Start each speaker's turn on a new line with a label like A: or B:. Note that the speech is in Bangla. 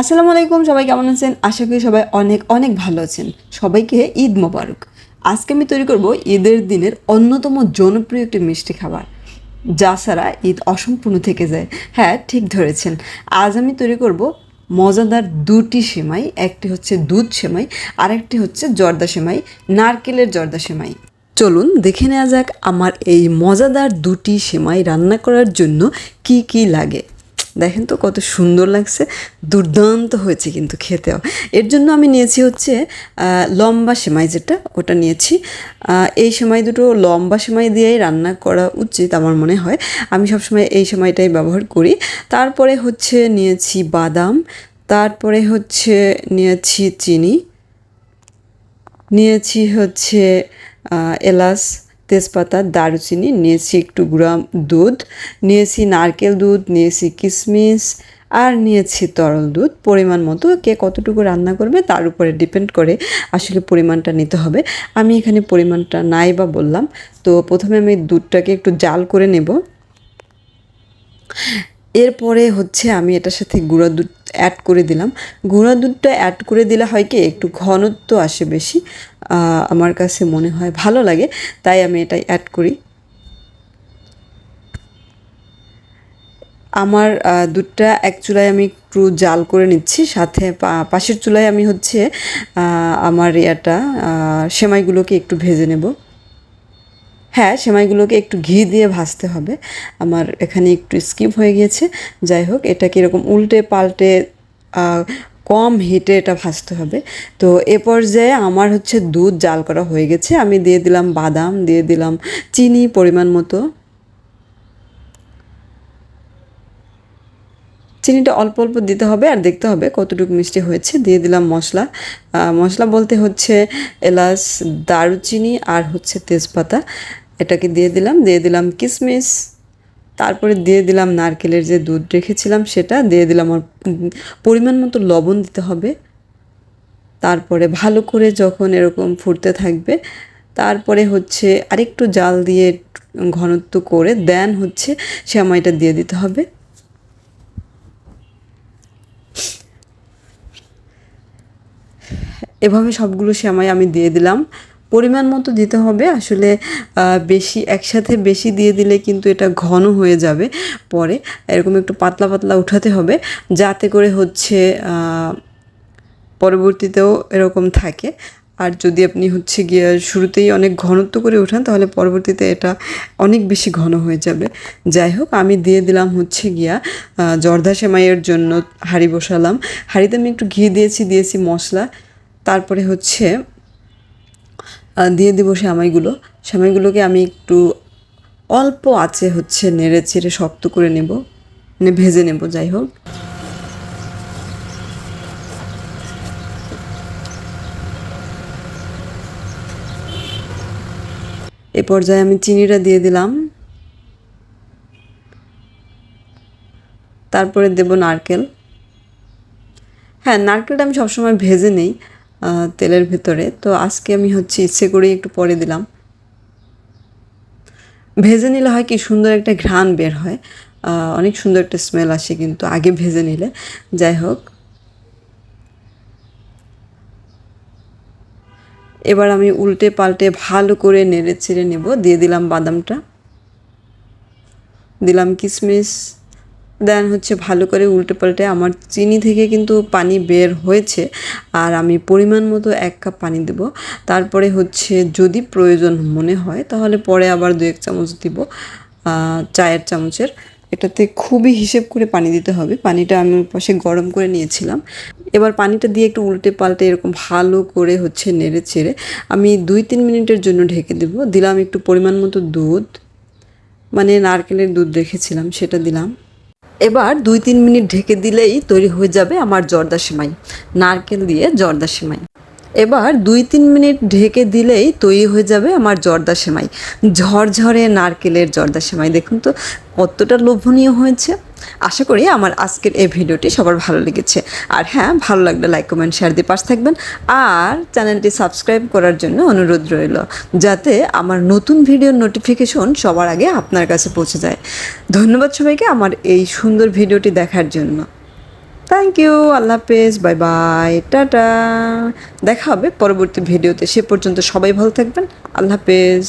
A: আসসালামু আলাইকুম, সবাই কেমন আছেন? আশা করি সবাই অনেক অনেক ভালো আছেন। সবাইকে ঈদ মোবারক। আজকে আমি তৈরি করব ঈদের দিনের অন্যতম জনপ্রিয় একটি মিষ্টি খাবার, যা ছাড়া ঈদ অসম্পূর্ণ থেকে যায়। হ্যাঁ ঠিক ধরেছেন। আজ আমি তৈরি করব মজাদার দুটি সেমাই, একটি হচ্ছে দুধ সেমাই আর একটি হচ্ছে জর্দা সেমাই, নারকেলের জর্দা সেমাই। চলুন দেখে নেওয়া যাক আমার এই মজাদার দুটি সেমাই রান্না করার জন্য কি কি লাগে। দেখেন তো কত সুন্দর লাগছে। দুর্দান্ত হয়েছে কিন্তু খেতেও। এর জন্য আমি নিয়েছি হচ্ছে লম্বা সেমাই যেটা, ওটা নিয়েছি। এই সেমাই দুটো লম্বা সেমাই দিয়েই রান্না করা উচিত আমার মনে হয়। আমি সবসময় এই সময়টাই ব্যবহার করি। তারপরে হচ্ছে নিয়েছি বাদাম, তারপরে হচ্ছে নিয়েছি চিনি, নিয়েছি হচ্ছে এলাচ তেজপাতা, দারুচিনি, নিয়েছি একটু গ্রাম দুধ, নিয়েছি নারকেল দুধ, নিয়েছি কিশমিশ আর নিয়েছি তরল দুধ। পরিমাণ মতো কে কতটুকু রান্না করবে তার উপরে ডিপেন্ড করে আসলে পরিমাণটা নিতে হবে। আমি এখানে পরিমাণটা নাই বা বললাম, তো প্রথমে আমি দুধটাকে একটু জাল করে নেব। এরপরে হচ্ছে আমি এটার সাথে গুঁড়া দুধ অ্যাড করে দিলাম। গুঁড়া দুধটা অ্যাড করে দিলে হয় কি, একটু ঘনত্ব আসে বেশি আমার কাছে মনে হয় ভালো লাগে, তাই আমি এটাই অ্যাড করি। আমার দুধটা এক চুলায় আমি একটু জাল করে নিচ্ছি, সাথে পাশের চুলায় আমি হচ্ছে আমার ইয়াটা সেমাইগুলোকে একটু ভেজে নেব। হ্যাঁ সেমাইগুলোকে একটু ঘি দিয়ে ভাজতে হবে। আমার এখানে একটু স্কিপ হয়ে গিয়েছে। যাই হোক এটাকে এরকম উল্টে পাল্টে কম হিটে এটা ভাজতে হবে। তো এ পর্যায়ে আমার হচ্ছে দুধ জাল করা হয়ে গেছে। আমি দিয়ে দিলাম বাদাম, দিয়ে দিলাম চিনি পরিমাণ মতো। চিনিটা অল্প অল্প দিতে হবে আর দেখতে হবে কতটুকু মিষ্টি হয়েছে। দিয়ে দিলাম মশলা। মশলা বলতে হচ্ছে এলাচ, দারুচিনি আর হচ্ছে তেজপাতা। এটাকে দিয়ে দিলাম দিয়ে দিলাম কিশমিশ তারপরে দিয়ে দিলাম নারকেলের যে দুধ রেখেছিলাম সেটা, দিয়ে দিলাম আর পরিমাণ মতো লবণ দিতে হবে। তারপরে ভালো করে যখন এরকম ফুটতে থাকবে, তারপরে হচ্ছে আরেকটু জাল দিয়ে ঘনত্ব করে, দেন হচ্ছে সেমাইটা দিয়ে দিতে হবে। এভাবে সবগুলো সেমাই আমি দিয়ে দিলাম। পরিমাণ মতো দিতে হবে। আসলে বেশি, একসাথে বেশি দিয়ে দিলে কিন্তু এটা ঘন হয়ে যাবে। পরে এরকম একটু পাতলা পাতলা উঠাতে হবে। যাতে করে হচ্ছে পরবর্তীতেও এরকম থাকে। আর যদি আপনি হচ্ছে গিয়ে শুরুতেই অনেক ঘনত্ব করে ওঠান তাহলে পরবর্তীতে এটা অনেক বেশি ঘন হয়ে যাবে। যাই হোক, আমি দিয়ে দিলাম হচ্ছে গিয়া জর্দা সেমাইয়ের জন্য হাঁড়ি বসালাম। হাঁড়িতে আমি একটু ঘি দিয়েছি দিয়েছি মশলা। তারপরে হচ্ছে দিয়ে দেবো সেমাইগুলো সেমাইগুলোকে আমি একটু অল্প আছে হচ্ছে নেড়ে চেড়ে শক্ত করে নেব মানে ভেজে নেব, যাই হোক। এ পর্যায়ে আমি চিনিটা দিয়ে দিলাম। তারপরে দেব নারকেল। হ্যাঁ নারকেলটা আমি সবসময় ভেজে নেই। তেলের ভেতরে। তো আজকে আমি হচ্ছে ইচ্ছে করেই একটু পরে দিলাম। ভেজে নিলে হয় কি, সুন্দর একটা ঘ্রাণ বের হয়। অনেক সুন্দর একটা স্মেল আসে কিন্তু আগে ভেজে নিলে। যাই হোক। এবার আমি উল্টে পাল্টে ভালো করে নেড়ে চেড়ে নেব। দিয়ে দিলাম বাদামটা। দিলাম কিশমিশ দেন হচ্ছে ভালো করে উল্টে পাল্টে আমার চিনি থেকে কিন্তু পানি বের হয়েছে আর আমি পরিমাণ মতো এক কাপ পানি দেব। তারপরে হচ্ছে যদি প্রয়োজন মনে হয় তাহলে পরে আবার দু এক চামচ দিব চায়ের চামচের। এটাতে খুবই হিসেব করে পানি দিতে হবে। পানিটা আমি পাশে গরম করে নিয়েছিলাম। এবার পানিটা দিয়ে একটু উল্টে পাল্টে এরকম ভালো করে হচ্ছে নেড়ে চেড়ে আমি দুই তিন মিনিটের জন্য ঢেকে দেব। দিলাম একটু পরিমাণ মতো দুধ মানে নারকেলের দুধ রেখেছিলাম, সেটা দিলাম। এবার দুই তিন মিনিট ঢেকে দিলেই তৈরি হয়ে যাবে আমার জর্দা সেমাই, নারকেল দিয়ে জর্দা সেমাই। এবার দুই তিন মিনিট ঢেকে দিলেই তৈরি হয়ে যাবে আমার জর্দা সেমাই, ঝরঝরে নারকেলের জর্দা সেমাই। দেখুন তো, কতটা লোভনীয় হয়েছে। আশা করি আমার আজকের এই ভিডিওটি সবার ভালো লেগেছে। আর হ্যাঁ ভালো লাগলে লাইক কমেন্ট শেয়ার দিয়ে পাশ থাকবেন। আর চ্যানেলটি সাবস্ক্রাইব করার জন্য অনুরোধ রইল, যাতে আমার নতুন ভিডিওর নোটিফিকেশন সবার আগে আপনার কাছে পৌঁছে যায়। ধন্যবাদ সবাইকে আমার এই সুন্দর ভিডিওটি দেখার জন্য। থ্যাংক ইউ আল্লাহ হাফেজ বাই বাই টাটা। দেখা হবে পরবর্তী ভিডিওতে, সে পর্যন্ত সবাই ভালো থাকবেন। আল্লাহ হাফেজ।